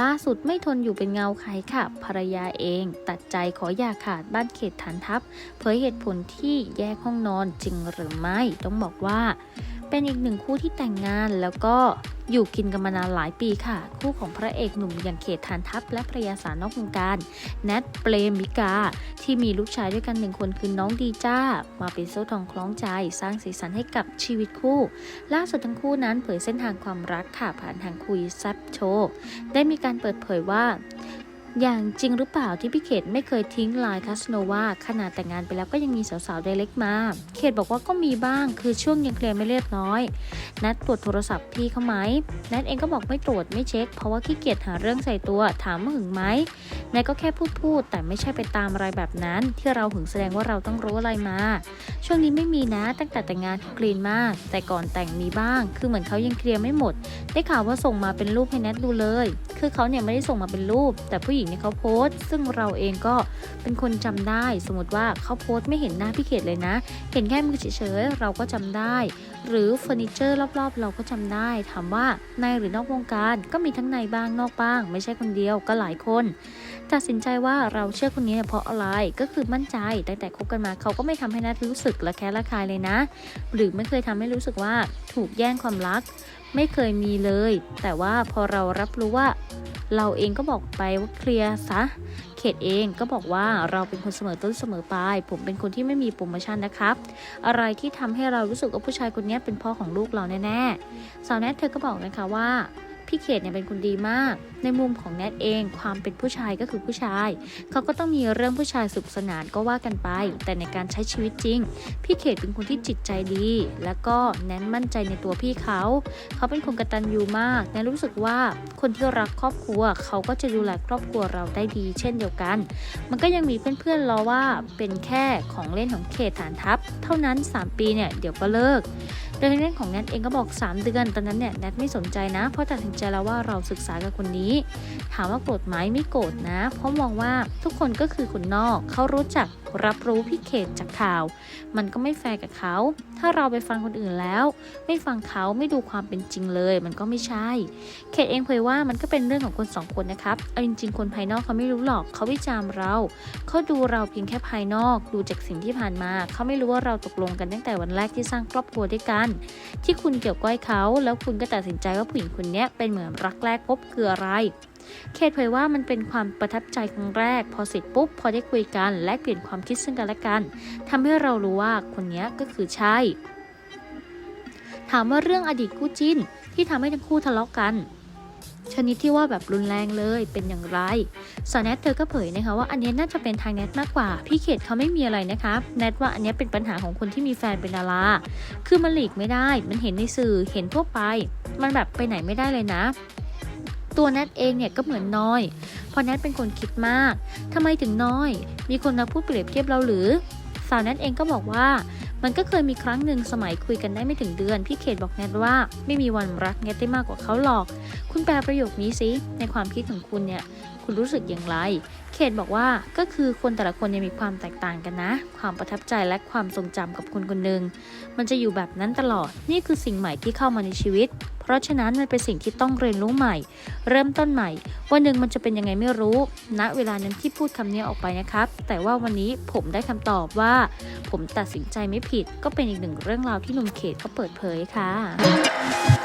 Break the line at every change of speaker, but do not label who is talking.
ล่าสุดไม่ทนอยู่เป็นเงาใครค่ะ ภรรยาเอง ตัดใจขออย่าขาดบ้านเขตฐานทัพเผยเหตุผลที่แยกห้องนอนจริงหรือไม่ต้องบอกว่า เป็นอีกหนึ่งคู่ที่แต่งงานแล้วก็อยู่กินกันมานานหลายปีค่ะ คู่ของพระเอกหนุ่มอย่างเขตฐานทัพและภรรยาสาวนอกวงการแนทเปรมิกา ที่มีลูกชายด้วยกันหนึ่งคนคือน้องดีจ้า มาเป็นโซ่ทองคล้องใจ สร้างสีสันให้กับชีวิตคู่ ล่าสุดทั้งคู่นั้นเผยเส้นทางความรักค่ะผ่านทางคุยแซบโชว์ได้มีการเปิดเผยว่า อย่างจริงหรือเปล่าที่พี่เขตไม่เคยทิ้งไลน์คาสโนวาขนาดแต่งงานไปแล้วก็ยังมีสาวๆไดเล็กมา เขตบอกว่าก็มีบ้างคือช่วงยังเคลียร์ไม่เรียบร้อย นัดตรวจโทรศัพท์พี่เขาไหม นัดเองก็บอกไม่ตรวจไม่เช็ค เพราะว่าขี้เกียจหาเรื่องใส่ตัวถามว่าหึงไหม นายก็แค่พูดพูดๆแต่ไม่ใช่ไปตามอะไรแบบนั้น ที่เราหึงแสดงว่าเราต้องรู้อะไรมา ช่วงนี้ไม่มีนะตั้งแต่แต่งงานกรีนมาก แต่ก่อนแต่งมีบ้าง คือเหมือนเขายังเคลียร์ไม่หมด ได้ข่าวว่าส่งมาเป็นรูปให้แนทดูเลย คือเขาเนี่ยไม่ได้ส่งมาเป็นรูป แต่ผู้หญิงเนี่ยเขาโพสต์ ซึ่งเราเองก็เป็นคนจำได้ สมมติว่าเขาโพสต์ไม่เห็นหน้าพี่เขตเลยนะ เห็นแค่มือเฉยๆเราก็จำได้ หรือเฟอร์นิเจอร์รอบๆ เราก็จำได้ ถามว่าในหรือนอกวงการก็มีทั้งในบ้างนอกบ้าง ไม่ใช่คนเดียวก็หลายคน ตัดสินใจว่าเราเชื่อคนนี้เพราะอะไรก็คือมั่นใจตั้งแต่คบกันมาเขาก็ไม่ทำให้นัทรู้สึกระแคะระคายเลยนะ หรือไม่เคยทำให้รู้สึกว่าถูกแย่งความรัก ไม่เคยมีเลย แต่ว่าพอเรารับรู้ว่า เราเองก็บอกไปว่าเคลียร์ซะเขตเองก็บอกว่าเราเป็นคนเสมอต้นเสมอปลายผมเป็นคนที่ไม่มีโปรโมชั่นนะครับ อะไรที่ทำให้เรารู้สึกว่าผู้ชายคนนี้เป็นพ่อของลูกเราแน่ๆสาวแนทเธอก็บอกนะคะว่า พี่เขตเนี่ยเป็นคนดีมาก ในมุมของแนทเองความเป็นผู้ชายก็คือผู้ชาย เขาก็ต้องมีเรื่องผู้ชายสุขสนานก็ว่ากันไป แต่ในการใช้ชีวิตจริง พี่เขตเป็นคนที่จิตใจดี แล้วก็แนนมั่นใจในตัวพี่เขา เขาเป็นคนกตัญญูมาก แนนรู้สึกว่าคนที่รักครอบครัว เขาก็จะดูแลครอบครัวเราได้ดี เช่นเดียวกัน มันก็ยังมีเพื่อนๆล้อว่าเป็นแค่ของเล่นของเขตฐานทัพ เท่านั้น 3 ปีเนี่ยเดี๋ยวก็เลิก โดยทางด้านของแนทเองก็บอก 3 เดือน ตอนนั้นเนี่ยแนทไม่สนใจนะ เพราะตัดสินใจแล้วว่าเราศึกษากับคนนี้ ถามว่าโกรธไหมไม่โกรธนะ เพราะมองว่าทุกคนก็คือคนนอก เขารู้จักรับรู้พี่เขตจากข่าว มันก็ไม่แฟร์กับเขา ถ้าเราไปฟังคนอื่นแล้ว ไม่ฟังเขาไม่ดูความเป็นจริงเลย มันก็ไม่ใช่ เขตเองเผยว่ามันก็เป็นเรื่องของคนสองคนนะครับเอาจริงๆคนภายนอกเขาไม่รู้หรอกเขาวิจารณ์เราเขาดูเราเพียงแค่ภายนอก ดูจากสิ่งที่ผ่านมา เขาไม่รู้ว่าเราตกลงกันตั้งแต่วันแรกที่สร้างครอบครัวด้วยกันที่คุณเกี่ยวก้อยเขา แล้วคุณก็ตัดสินใจว่าผู้หญิงคนนี้เป็นเหมือนรักแรกพบคืออะไร เคทเผยว่ามันเป็นความประทับใจครั้งแรก พอเสร็จปุ๊บ พอได้คุยกัน แลกเปลี่ยนความคิดซึ่งกันและกันทำให้เรารู้ว่าคนนี้ก็คือใช่ ถามว่าเรื่องอดีตคู่จิ้นที่ทำให้ทั้งคู่ทะเลาะกัน ชนิดที่ว่าแบบรุนแรงเลยเป็นอย่างไรสาวแนทเธอก็เผยนะคะว่าอันนี้น่าจะเป็นทางแนทมากกว่า พี่เขตเขาไม่มีอะไรนะคะแนทว่าอันนี้เป็นปัญหาของคนที่มีแฟนเป็นดาราคือมันหลีกไม่ได้ มันเห็นในสื่อเห็นทั่วไป มันแบบไปไหนไม่ได้เลยนะตัวแนทเองเนี่ยก็เหมือนน้อย เพราะแนทเป็นคนคิดมากทำไมถึงน้อย มีคนมาพูดเปรียบเทียบเราหรือ สาวแนทเองก็บอกว่า มันก็เคยมีครั้งหนึ่งสมัยคุยกันได้ไม่ถึงเดือน พี่เขตบอกแนทว่า ไม่มีวันรักแนทได้มากกว่าเขาหรอก คุณแปลประโยคนี้สิในความคิดของคุณเนี่ย คุณรู้สึกอย่างไร เขตบอกว่าก็คือคนแต่ละคนยังมีความแตกต่างกันนะ ความประทับใจและความทรงจำกับคนคนหนึ่งมันจะอยู่แบบนั้นตลอดนี่คือสิ่งใหม่ที่เข้ามาในชีวิต ราะฉะนั้นมันเป็นสิ่งที่ต้องเรียนรู้ใหม่ เริ่มต้นใหม่ วันหนึ่งมันจะเป็นยังไงไม่รู้ณเวลานั้นที่พูดคำนี้ออกไปนะครับ แต่ว่าวันนี้ผมได้คำตอบว่า ผมตัดสินใจไม่ผิดก็เป็นอีกหนึ่งเรื่องราวที่หนุ่มเขตเขาเปิดเผยค่ะ